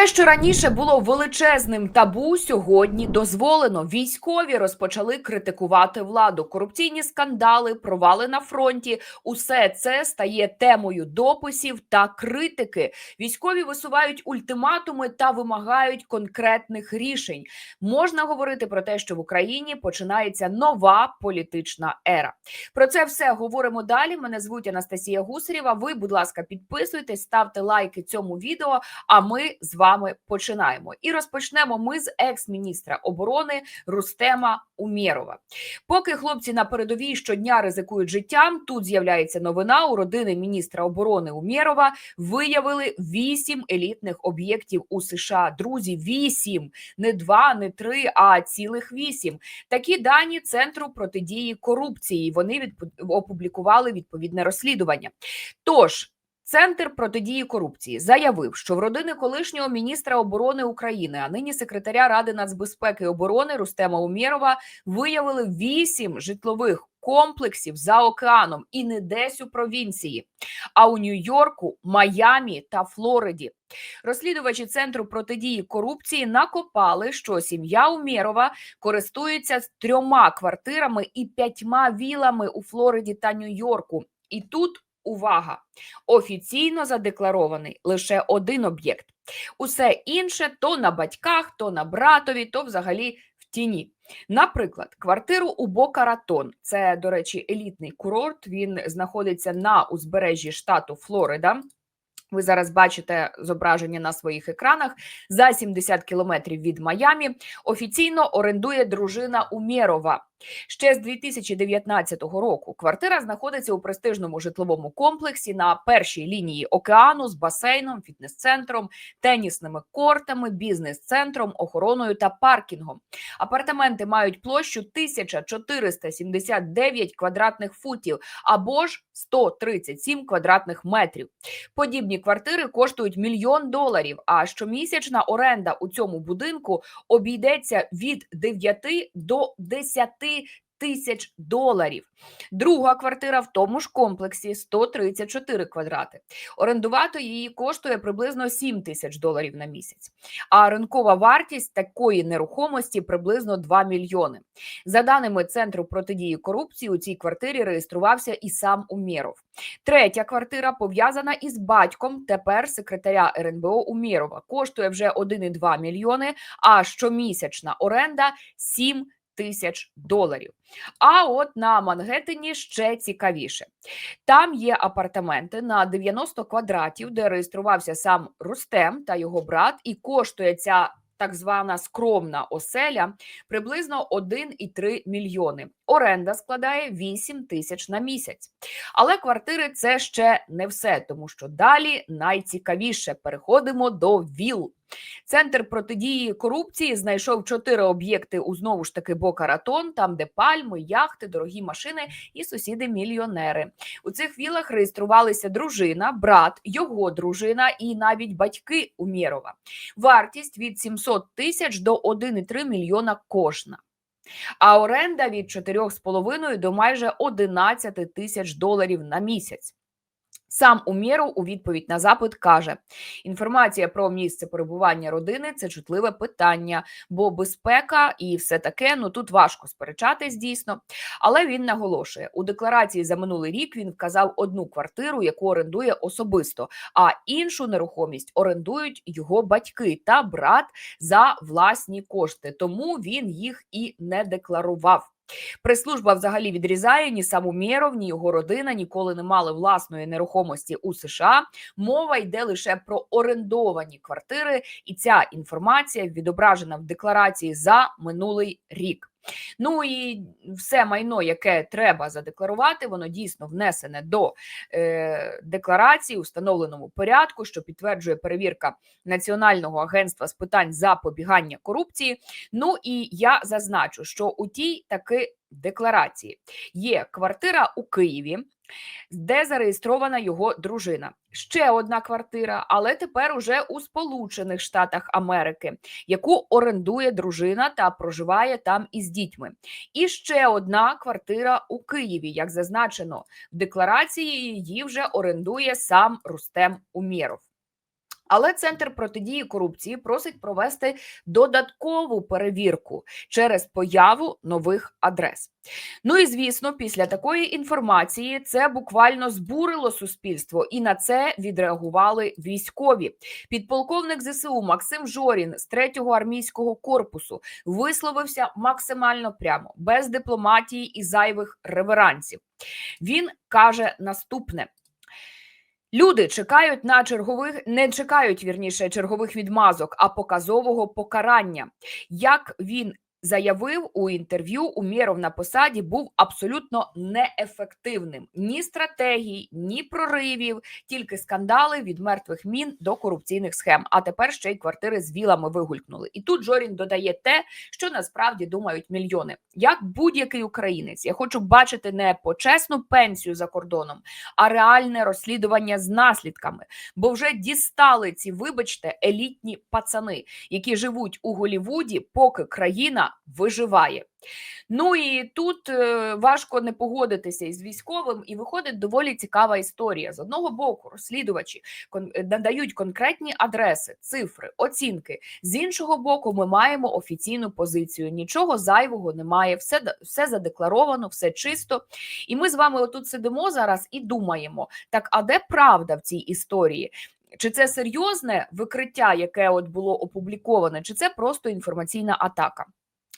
Те, що раніше було величезним табу, сьогодні дозволено. Військові розпочали критикувати владу. Корупційні скандали, провали на фронті. Усе це стає темою дописів та критики. Військові висувають ультиматуми та вимагають конкретних рішень. Можна говорити про те, що в Україні починається нова політична ера. Про це все говоримо далі. Мене звуть Анастасія Гусарєва. Ви, будь ласка, підписуйтесь, ставте лайки цьому відео. А ми з вами починаємо. І розпочнемо ми з екс-міністра оборони Рустема Умєрова. Поки хлопці на передовій щодня ризикують життям, тут з'являється новина у родини міністра оборони Умєрова. Виявили вісім елітних об'єктів у США. Друзі, вісім, не два, не три, а цілих вісім. Такі дані центру протидії корупції. Вони відп- опублікували відповідне розслідування. Тож. Центр протидії корупції заявив, що в родини колишнього міністра оборони України, а нині секретаря Ради нацбезпеки і оборони Рустема Умєрова, виявили вісім житлових комплексів за океаном і не десь у провінції, а у Нью-Йорку, Майамі та Флориді. Розслідувачі центру протидії корупції накопали, що сім'я Умєрова користується трьома квартирами і п'ятьма вілами у Флориді та Нью-Йорку. І тут увага! Офіційно задекларований лише один об'єкт. Усе інше то на батьках, то на братові, то взагалі в тіні. Наприклад, квартиру у Бока Ратон. Це, до речі, елітний курорт. Він знаходиться на узбережжі штату Флорида. Ви зараз бачите зображення на своїх екранах за 70 кілометрів від Майамі. Офіційно орендує дружина Умєрова. Ще з 2019 року квартира знаходиться у престижному житловому комплексі на першій лінії океану з басейном, фітнес-центром, тенісними кортами, бізнес-центром, охороною та паркінгом. Апартаменти мають площу 1479 квадратних футів або ж 137 квадратних метрів. Подібні квартири коштують мільйон доларів. А щомісячна оренда у цьому будинку обійдеться від 9 до 10 тисяч доларів. Друга квартира в тому ж комплексі 134 квадрати. Орендувати її коштує приблизно 7 тисяч доларів на місяць. А ринкова вартість такої нерухомості приблизно 2 мільйони. За даними Центру протидії корупції, у цій квартирі реєструвався і сам Умєров. Третя квартира пов'язана із батьком тепер секретаря РНБО Умєрова. Коштує вже 1,2 мільйони, а щомісячна оренда 7 тисяч доларів. А от на Мангеттені ще цікавіше. Там є апартаменти на 90 квадратів, де реєструвався сам Рустем та його брат, і коштує ця так звана скромна оселя приблизно 1,3 мільйони. Оренда складає 8 тисяч на місяць. Але квартири це ще не все, тому що далі найцікавіше переходимо до ВІЛ. Центр протидії корупції знайшов чотири об'єкти у знову ж таки Бока Ратон, там де пальми, яхти, дорогі машини і сусіди-мільйонери. У цих вілах реєструвалися дружина, брат, його дружина і навіть батьки Умєрова. Вартість від 700 тисяч до 1,3 мільйона кожна. А оренда від 4,5 до майже 11 тисяч доларів на місяць. Сам Умєров у відповідь на запит каже: інформація про місце перебування родини це чутливе питання, бо безпека і все таке. Ну тут важко сперечатись дійсно. Але він наголошує у декларації за минулий рік. Він вказав одну квартиру, яку орендує особисто, а іншу нерухомість орендують його батьки та брат за власні кошти. Тому він їх і не декларував. Прес-служба взагалі відрізає ні сам Умєров, ні його родина ніколи не мали власної нерухомості у США. Мова йде лише про орендовані квартири, і ця інформація відображена в декларації за минулий рік. Ну і все майно, яке треба задекларувати, воно дійсно внесене до е, декларації у встановленому порядку, що підтверджує перевірка Національного агентства з питань запобігання корупції. Ну і я зазначу, що у тій таки декларації є квартира у Києві, де зареєстрована його дружина. Ще одна квартира, але тепер уже у Сполучених Штатах Америки, яку орендує дружина та проживає там із дітьми. І ще одна квартира у Києві, як зазначено в декларації, її вже орендує сам Рустем Умєров. Але центр протидії корупції просить провести додаткову перевірку через появу нових адрес. Ну і звісно, після такої інформації це буквально збурило суспільство, і на це відреагували військові. Підполковник ЗСУ Максим Жорін з 3-го армійського корпусу висловився максимально прямо, без дипломатії і зайвих реверансів. Він каже наступне. Люди чекають на чергових, не чекають вірніше чергових відмазок, а показового покарання. Як він заявив у інтерв'ю, Умєров на посаді був абсолютно неефективним ні стратегій, ні проривів, тільки скандали від мертвих мін до корупційних схем. А тепер ще й квартири з вілами вигулькнули. І тут Жорін додає те, що насправді думають мільйони. Як будь-який українець, я хочу бачити не почесну пенсію за кордоном, а реальне розслідування з наслідками, бо вже дістали ці, вибачте, елітні пацани, які живуть у Голівуді, поки країна виживає. Ну і тут е, важко не погодитися із військовим, і виходить доволі цікава історія. З одного боку, розслідувачі е, надають конкретні адреси, цифри, оцінки. З іншого боку, ми маємо офіційну позицію. Нічого зайвого немає, все, все задекларовано, все чисто. І ми з вами отут сидимо зараз і думаємо: так, а де правда в цій історії? Чи це серйозне викриття, яке от було опубліковане, чи це просто інформаційна атака?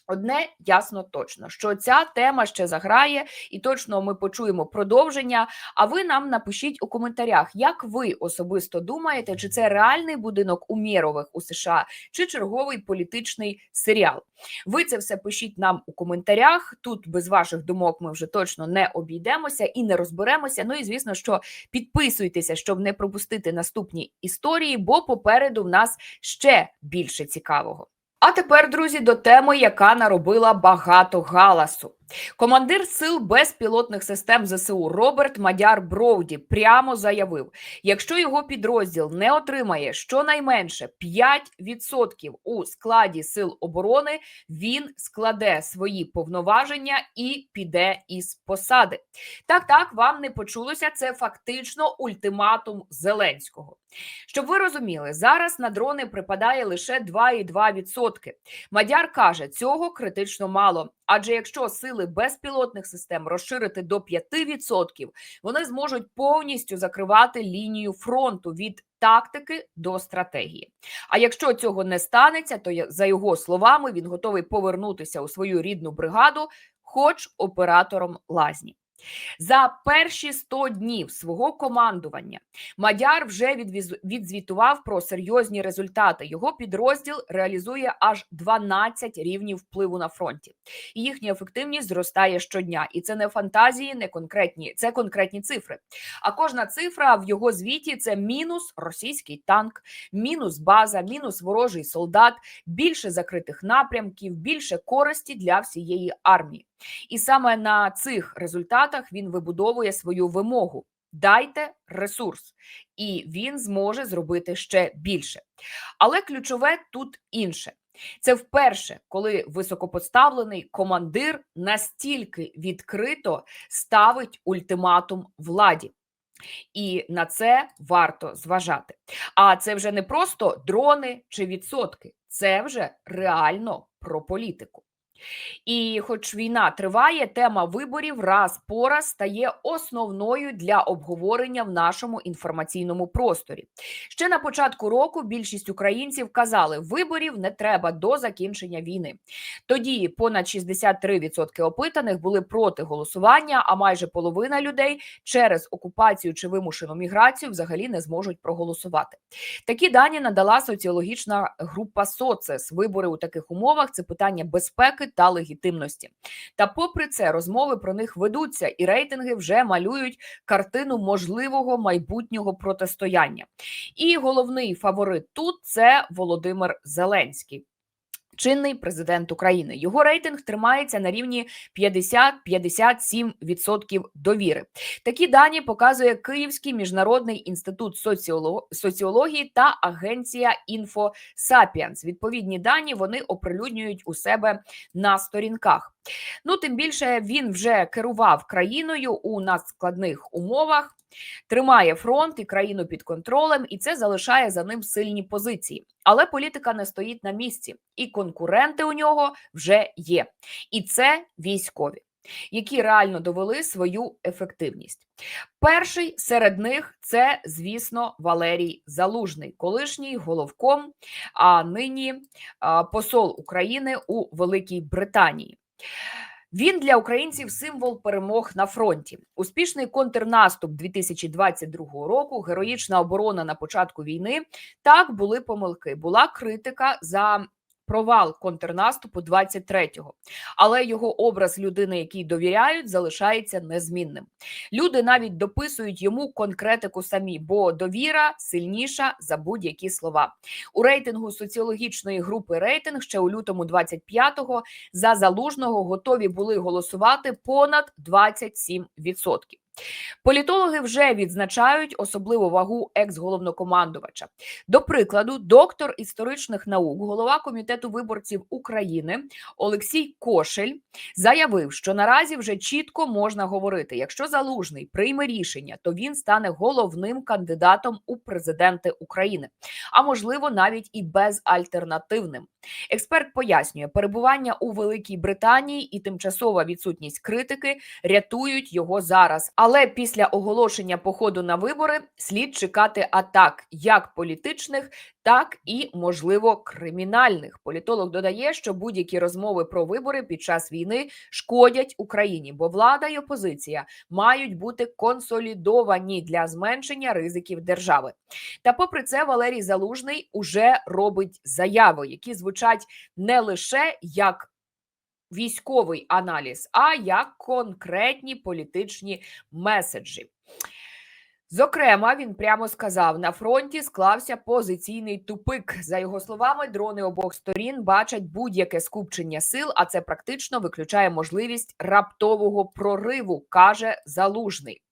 Одне ясно точно, що ця тема ще заграє, і точно ми почуємо продовження. А ви нам напишіть у коментарях, як ви особисто думаєте, чи це реальний будинок Умєрових у США, чи черговий політичний серіал? Ви це все пишіть нам у коментарях. Тут без ваших думок ми вже точно не обійдемося і не розберемося. Ну і звісно, що підписуйтеся, щоб не пропустити наступні історії, бо попереду в нас ще більше цікавого. А тепер, друзі, до теми, яка наробила багато галасу. Командир сил безпілотних систем ЗСУ Роберт Мадяр Броуді прямо заявив: якщо його підрозділ не отримає щонайменше 5% у складі сил оборони, він складе свої повноваження і піде із посади. Так, так, вам не почулося. Це фактично ультиматум Зеленського. Щоб ви розуміли, зараз на дрони припадає лише 2,2%. Мадяр каже, цього критично мало. Адже якщо сили безпілотних систем розширити до 5%, вони зможуть повністю закривати лінію фронту від тактики до стратегії. А якщо цього не станеться, то за його словами він готовий повернутися у свою рідну бригаду, хоч оператором лазні. За перші 100 днів свого командування Мадяр вже відзвітував про серйозні результати. Його підрозділ реалізує аж 12 рівнів впливу на фронті. Їхня ефективність зростає щодня. І це не фантазії, не конкретні, це конкретні цифри. А кожна цифра в його звіті це мінус російський танк, мінус база, мінус ворожий солдат, більше закритих напрямків, більше користі для всієї армії. І саме на цих результатах він вибудовує свою вимогу. Дайте ресурс, і він зможе зробити ще більше. Але ключове тут інше. Це вперше, коли високопоставлений командир настільки відкрито ставить ультиматум владі. І на це варто зважати. А це вже не просто дрони чи відсотки, це вже реально про політику. І, хоч війна триває, тема виборів раз по раз стає основною для обговорення в нашому інформаційному просторі. Ще на початку року більшість українців казали, виборів не треба до закінчення війни. Тоді понад 63% опитаних були проти голосування, а майже половина людей через окупацію чи вимушену міграцію взагалі не зможуть проголосувати. Такі дані надала соціологічна група Соцес. Вибори у таких умовах це питання безпеки та легітимності. Та, попри це, розмови про них ведуться, і рейтинги вже малюють картину можливого майбутнього протистояння. І головний фаворит тут це Володимир Зеленський. Чинний президент України його рейтинг тримається на рівні 50-57% довіри. Такі дані показує Київський міжнародний інститут соціоло- соціології та агенція InfoSapiens. Відповідні дані вони оприлюднюють у себе на сторінках. Ну тим більше він вже керував країною у надскладних умовах. Тримає фронт і країну під контролем, і це залишає за ним сильні позиції. Але політика не стоїть на місці, і конкуренти у нього вже є. І це військові, які реально довели свою ефективність. Перший серед них це, звісно, Валерій Залужний, колишній головком, а нині посол України у Великій Британії. Він для українців символ перемог на фронті. Успішний контрнаступ 2022 року, героїчна оборона на початку війни. Так були помилки. Була критика за провал контрнаступу 23-го. але його образ людини, якій довіряють, залишається незмінним. Люди навіть дописують йому конкретику самі, бо довіра сильніша за будь-які слова. У рейтингу соціологічної групи рейтинг ще у лютому 25-го за залужного готові були голосувати понад 27%. Політологи вже відзначають особливу вагу екс-головнокомандувача. До прикладу, доктор історичних наук, голова комітету виборців України Олексій Кошель заявив, що наразі вже чітко можна говорити: якщо залужний прийме рішення, то він стане головним кандидатом у президенти України, а можливо навіть і безальтернативним. Експерт пояснює, перебування у Великій Британії і тимчасова відсутність критики рятують його зараз. Але після оголошення походу на вибори слід чекати атак як політичних, так і можливо кримінальних. Політолог додає, що будь-які розмови про вибори під час війни шкодять Україні, бо влада й опозиція мають бути консолідовані для зменшення ризиків держави. Та, попри це, Валерій Залужний уже робить заяви, які звучать не лише як військовий аналіз, а як конкретні політичні меседжі. Зокрема, він прямо сказав: на фронті склався позиційний тупик. За його словами, дрони обох сторін бачать будь-яке скупчення сил, а це практично виключає можливість раптового прориву, каже залужний.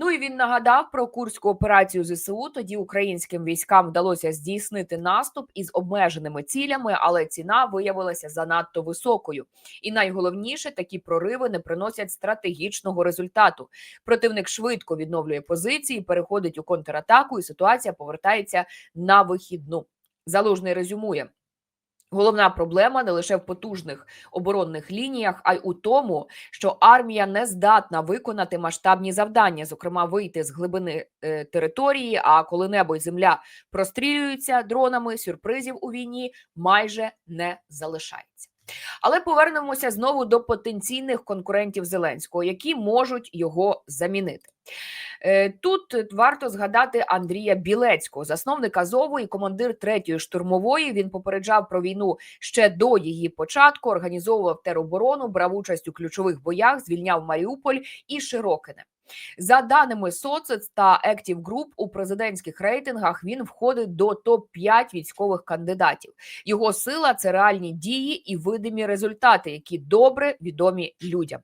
Ну і він нагадав про курську операцію ЗСУ. Тоді українським військам вдалося здійснити наступ із обмеженими цілями, але ціна виявилася занадто високою. І найголовніше такі прориви не приносять стратегічного результату. Противник швидко відновлює позиції, переходить у контратаку, і ситуація повертається на вихідну. Залужний резюмує. Головна проблема не лише в потужних оборонних лініях, а й у тому, що армія не здатна виконати масштабні завдання, зокрема вийти з глибини е, території. А коли небо й земля прострілюються дронами, сюрпризів у війні майже не залишається. Але повернемося знову до потенційних конкурентів Зеленського, які можуть його замінити. Е, тут варто згадати Андрія Білецького, засновника Азову і командир третьої штурмової. Він попереджав про війну ще до її початку, організовував тероборону, брав участь у ключових боях, звільняв Маріуполь і Широкине. За даними Соцец та Active Group, у президентських рейтингах він входить до топ 5 військових кандидатів. Його сила це реальні дії і видимі результати, які добре відомі людям.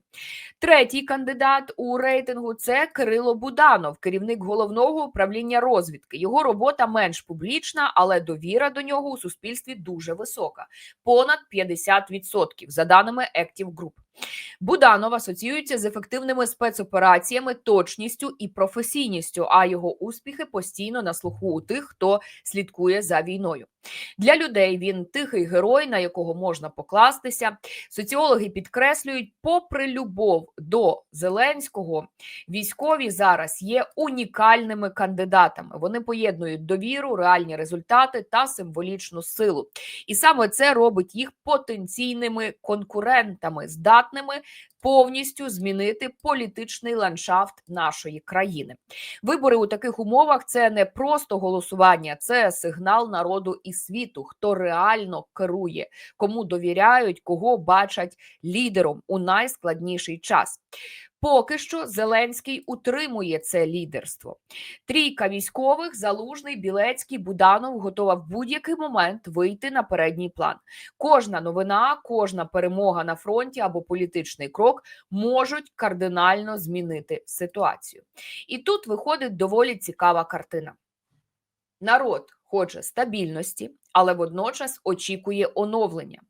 Третій кандидат у рейтингу це Кирило Буданов, керівник головного управління розвідки. Його робота менш публічна, але довіра до нього у суспільстві дуже висока понад 50%, за даними Active Group. Буданов асоціюється з ефективними спецопераціями, точністю і професійністю. А його успіхи постійно на слуху у тих, хто слідкує за війною. Для людей він тихий герой, на якого можна покластися. Соціологи підкреслюють, попри любов до Зеленського, військові зараз є унікальними кандидатами. Вони поєднують довіру, реальні результати та символічну силу. І саме це робить їх потенційними конкурентами, здатними повністю змінити політичний ландшафт нашої країни. Вибори у таких умовах це не просто голосування, це сигнал народу і світу, хто реально керує, кому довіряють, кого бачать лідером у найскладніший час. Поки що Зеленський утримує це лідерство. Трійка військових, залужний, білецький, Буданов готова в будь-який момент вийти на передній план. Кожна новина, кожна перемога на фронті або політичний крок можуть кардинально змінити ситуацію. І тут виходить доволі цікава картина. Народ хоче стабільності, але водночас очікує оновлення.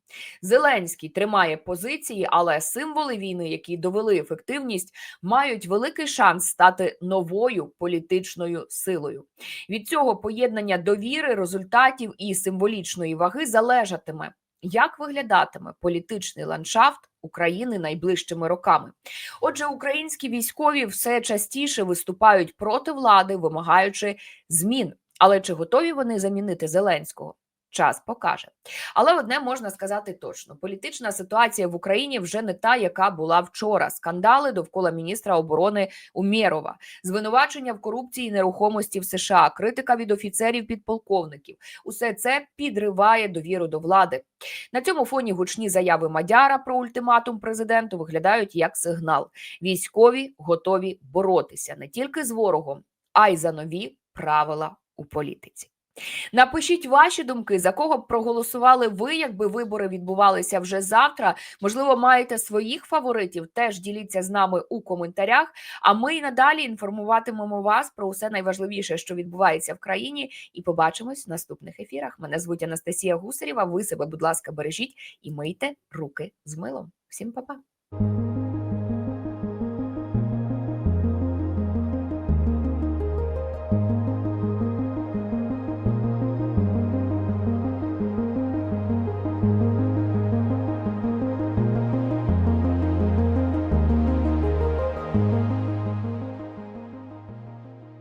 Зеленський тримає позиції, але символи війни, які довели ефективність, мають великий шанс стати новою політичною силою. Від цього поєднання довіри, результатів і символічної ваги залежатиме, як виглядатиме політичний ландшафт України найближчими роками. Отже, українські військові все частіше виступають проти влади, вимагаючи змін. Але чи готові вони замінити Зеленського? Час покаже. Але одне можна сказати точно: політична ситуація в Україні вже не та, яка була вчора. Скандали довкола міністра оборони Умєрова, звинувачення в корупції нерухомості в США, критика від офіцерів підполковників. Усе це підриває довіру до влади. На цьому фоні гучні заяви Мадяра про ультиматум президенту виглядають як сигнал: військові готові боротися не тільки з ворогом, а й за нові правила у політиці. Напишіть ваші думки, за кого б проголосували ви, якби вибори відбувалися вже завтра. Можливо, маєте своїх фаворитів. Теж діліться з нами у коментарях. А ми й надалі інформуватимемо вас про усе найважливіше, що відбувається в країні. І побачимось в наступних ефірах. Мене звуть Анастасія Гусарєва. Ви себе, будь ласка, бережіть і мийте руки з милом. Всім па-па!